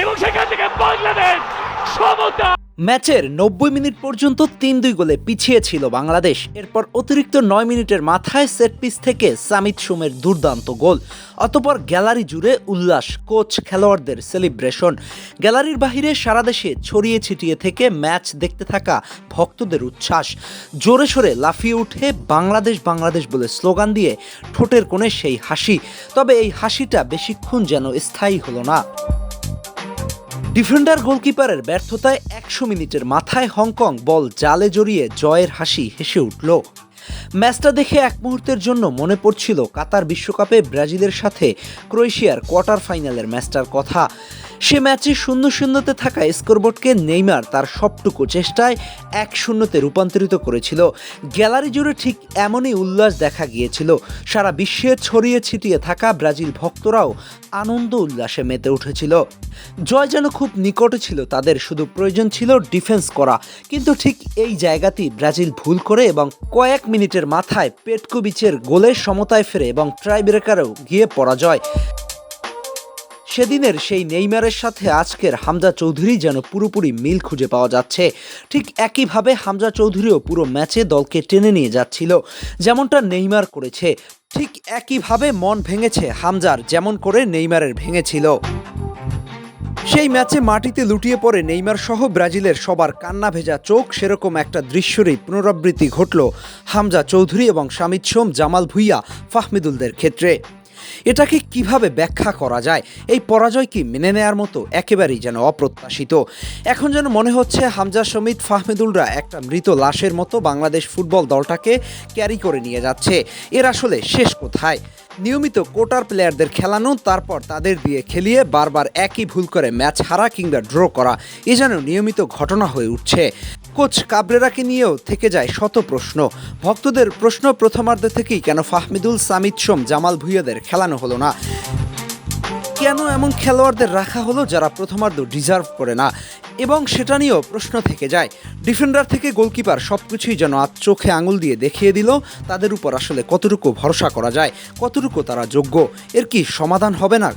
এবং সেখান থেকে বাংলাদেশ সমতা। ম্যাচের নব্বই মিনিট পর্যন্ত তিন দুই গোলে পিছিয়ে ছিল বাংলাদেশ। এরপর অতিরিক্ত নয় মিনিটের মাথায় সেট পিস থেকে সামিত সোমের দুর্দান্ত গোল। অতপর গ্যালারি জুড়ে উল্লাস, কোচ, খেলোয়াড়দের সেলিব্রেশন। গ্যালারির বাহিরে সারা দেশে ছড়িয়ে ছিটিয়ে থেকে ম্যাচ দেখতে থাকা ভক্তদের উচ্ছ্বাস। জোরে সোরে লাফিয়ে উঠে বাংলাদেশ বাংলাদেশ বলে স্লোগান দিয়ে ঠোঁটের কোণে সেই হাসি। তবে এই হাসিটা বেশিক্ষণ যেন স্থায়ী হলো না। ডিফেন্ডার গোলকিপারের ব্যর্থতায় একশো মিনিটের মাথায় হংকং বল জালে জড়িয়ে জয়ের হাসি হেসে উঠল। ম্যাচটা দেখে এক মুহূর্তের জন্য মনে পড়ছিল কাতার বিশ্বকাপে ব্রাজিলের সাথে ক্রোয়েশিয়ার কোয়ার্টার ফাইনালের ম্যাচটার কথা। সে ম্যাচে শূন্য শূন্যতে থাকা স্কোরবোর্ডকে নেইমার তার সবটুকু চেষ্টায় এক শূন্যতে রূপান্তরিত করেছিল। গ্যালারি জুড়ে ঠিক এমনই উল্লাস দেখা গিয়েছিল। সারা বিশ্বে ছড়িয়ে ছিটিয়ে থাকা ব্রাজিল ভক্তরাও আনন্দ উল্লাসে মেতে উঠেছিল। জয় যেন খুব নিকটে ছিল, তাদের শুধু প্রয়োজন ছিল ডিফেন্স করা। কিন্তু ঠিক এই জায়গাতেই ব্রাজিল ভুল করে এবং কয়েক মিনিটের মাথায় পেটকোবিচের গোলের সমতায় ফেরে এবং ট্রাইব্রেকারেও গিয়ে পরাজয়। সেদিনের সেই নেইমারের সাথে আজকের হামজা চৌধুরী যেন পুরোপুরি মিল খুঁজে পাওয়া যাচ্ছে। ঠিক একইভাবে হামজা চৌধুরীও পুরো ম্যাচে দলকে টেনে নিয়ে যাচ্ছিল, যেমনটা নেইমার করেছে। ঠিক একইভাবে মন ভেঙেছে হামজার, যেমন করে নেইমারের ভেঙেছিল। সেই ম্যাচে মাটিতে লুটিয়ে পড়ে নেইমার সহ ব্রাজিলের সবার কান্না ভেজা চোখ, সেরকম একটা দৃশ্যেরই পুনরাবৃত্তি ঘটল হামজা চৌধুরী এবং শামিদ সোম, জামাল ভুইয়া, ফাহমিদুলদের ক্ষেত্রে। এটাকে কীভাবে ব্যাখ্যা করা যায়? এই পরাজয় কি মেনে নেয়ার মতো? একেবারেই যেন অপ্রত্যাশিত। এখন যেন মনে হচ্ছে হামজা সমিত ফাহমিদুলরা একটা মৃত লাশের মতো বাংলাদেশ ফুটবল দলটাকে ক্যারি করে নিয়ে যাচ্ছে। এর আসলে শেষ কোথায়? নিয়মিত কোটার প্লেয়ারদের খেলানো, তারপর তাদের দিয়ে খেলিয়ে বারবার একই ভুল করে ম্যাচ হারা কিংবা ড্র করা, এ যেন নিয়মিত ঘটনা হয়ে উঠছে। কোচ কাবরেরাকে নিয়েও থেকে যায় শত প্রশ্ন। ভক্তদের প্রশ্ন প্রথমার্ধ থেকেই কেন ফাহমিদুল সামিদ সোম, জামাল ভুইয়াদের খেলানো হলো না? কেন এমন খেলোয়াড়দের রাখা হলো যারা প্রথমার্ধ ডিজার্ভ করে না? এবং সেটা নিয়েও প্রশ্ন থেকে যায়। ডিফেন্ডার থেকে গোলকিপার সব কিছুই যেন আজ চোখে আঙুল দিয়ে দেখিয়ে দিল, তাদের উপর আসলে কতটুকু ভরসা করা যায়, কতটুকু তারা যোগ্য, এর কি সমাধান হবে না?